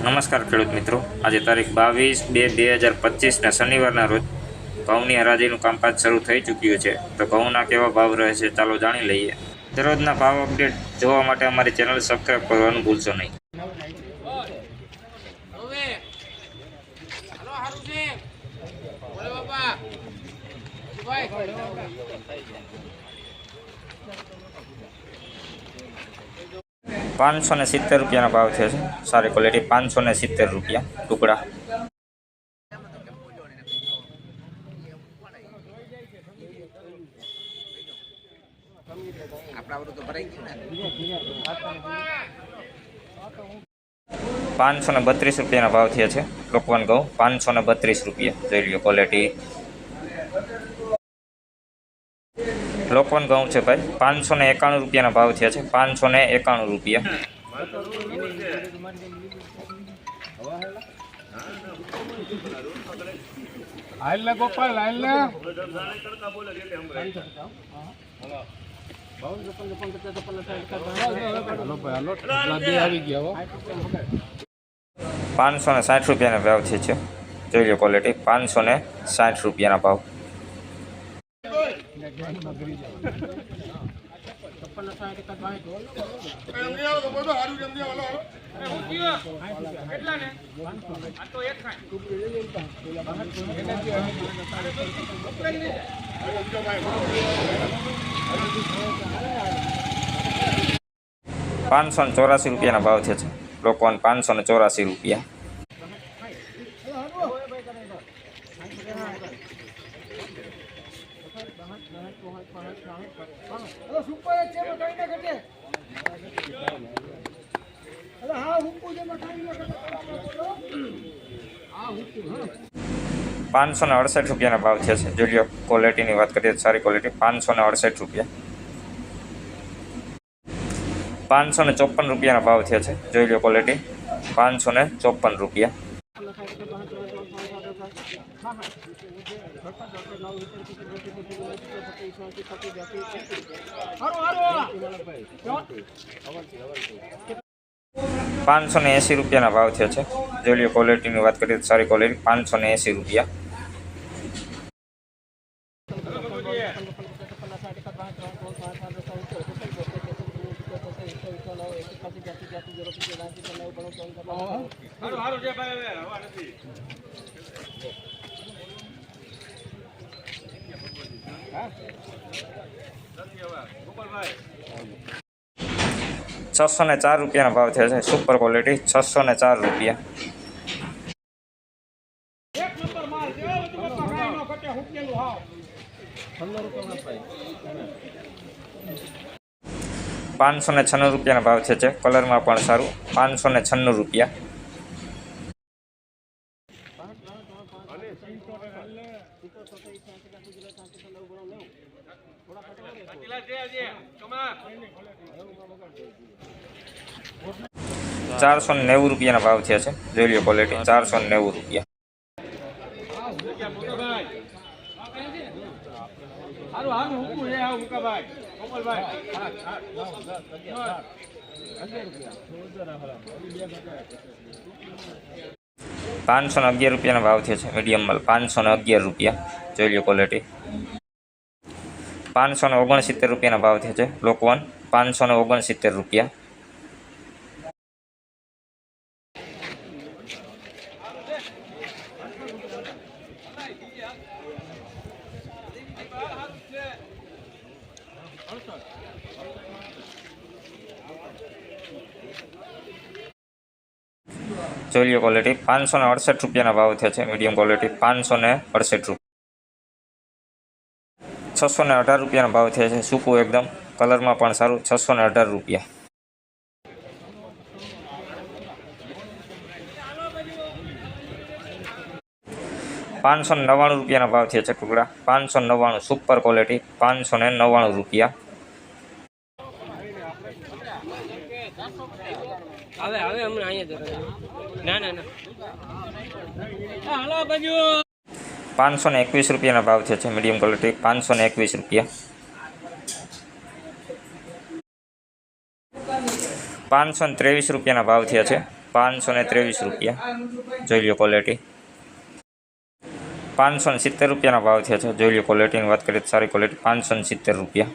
નમસ્કાર ખેડૂત મિત્રો. આજે તારીખ બાવીસ બે બે હજાર પચીસના શનિવારના રોજ ઘઉંની હરાજીનું કામકાજ શરૂ થઈ ચૂક્યું છે. તો ઘઉંના કેવા ભાવ રહે છે ચાલો જાણી લઈએ. દરરોજના ભાવ અપડેટ જોવા માટે અમારી ચેનલ સબસ્ક્રાઈબ કરવાનું ભૂલશો નહીં. ભાઈ? પાંચસો ને સિત્તેર રૂપિયાના ભાવ થયો છે. સારી ક્વોલિટી પાંચસો ને સિત્તેર રૂપિયા ટુકડા. પાંચસો ને બત્રીસ રૂપિયાના ભાવ થયા છે. લોકવન ઘઉં પાંચસો ને બત્રીસ રૂપિયા. જોઈ લો ક્વોલિટી લોકવન ઘઉં છે ભાઈ. પાંચસો ને એકાણું રૂપિયાના ભાવ થયા છે. પાંચસો ને એકાણું રૂપિયા. હાલ ને ગોપાલ હાલ ને હાલો ભાઈ હાલો. બે આવી ગયા હો. પાંચસો ને સાઠ રૂપિયાના ભાવ છે છે. જોઈ લો ક્વોલિટી પાંચસો ને સાઠ રૂપિયાના ભાવ. પાંચસો ને ચોરાસી રૂપિયાના ભાવ છે લોકોને પાંચસો ને ચોરાસી રૂપિયા. પાંચસો ને અડસઠ રૂપિયાના ભાવ છે. જોઈ લો ક્વોલિટીની વાત કરીએ સારી ક્વોલિટી પાંચસો ને અડસઠ રૂપિયા. પાંચસો ને ચોપન રૂપિયાના ભાવ થયા છે. જોઈ લો ક્વોલિટી પાંચસો ચોપન રૂપિયા. પાંચસો ને એંસી રૂપિયાના ભાવ થયા છે જોઈ લો ક્વોલિટીની વાત કરીએ તો સારી ક્વોલિટી પાંચસો ને એંસી રૂપિયા છસો ને ચાર રૂપિયાના ભાવ થયો છે. સુપર ક્વોલિટી છસો ને ચાર રૂપિયા. પાંચસો ને છન્નું રૂપિયાના ભાવ છે કલરમાં પણ સારું. પાંચસો ને છન્નું રૂપિયા. ચારસો ને નેવું રૂપિયાના ભાવ થયા છે. જોઈ લો ક્વોલિટી ચારસો નેવું રૂપિયા. હારું હારું, હુકું છે હા હુકાભાઈ. કોમલભાઈ. પાંચસો ને અગિયાર રૂપિયાના ભાવ થયો છે મીડિયમ માલ. પાંચસો ને અગિયાર રૂપિયા. જોઈ લો ક્વોલિટી પાંચસો ને ઓગણસિત્તેર રૂપિયાના ભાવ થયો છે લોકવન પાંચસો ને ઓગણસિત્તેર રૂપિયા. જોઈ લો ક્વોલિટી પાંચસો ને અડસઠ રૂપિયાના ભાવ થયા છે મીડિયમ ક્વોલિટી પાંચસો ને અડસઠ રૂપિયા છસો ને અઢાર રૂપિયાના ભાવ થયા છે, સૂકું એકદમ કલરમાં પણ સારું છસો ને અઢાર રૂપિયા. પાંચસો ને નવ્વાણું રૂપિયાના ભાવ થયા છે ટુકડા પાંચસો નવ્વાણું સુપર ક્વોલિટી પાંચસો ને નવ્વાણું રૂપિયા. હવે હવે હમણાં અહીંયા ના ના ના. હા, બાજુ. પાંચસો ને એકવીસ રૂપિયાના ભાવ થયા છે મીડિયમ ક્વોલિટી પાંચસો ને એકવીસ રૂપિયા. પાંચસો ને ત્રેવીસ રૂપિયાના ભાવ થયા છે પાંચસો ને ત્રેવીસ રૂપિયા. જોઈ લો ક્વોલિટી પાંચસો ને સિત્તેર રૂપિયાના ભાવ થયા છે. જોઈ લો ક્વોલિટીની વાત કરીએ તો સારી ક્વોલિટી પાંચસો ને સિત્તેર રૂપિયા.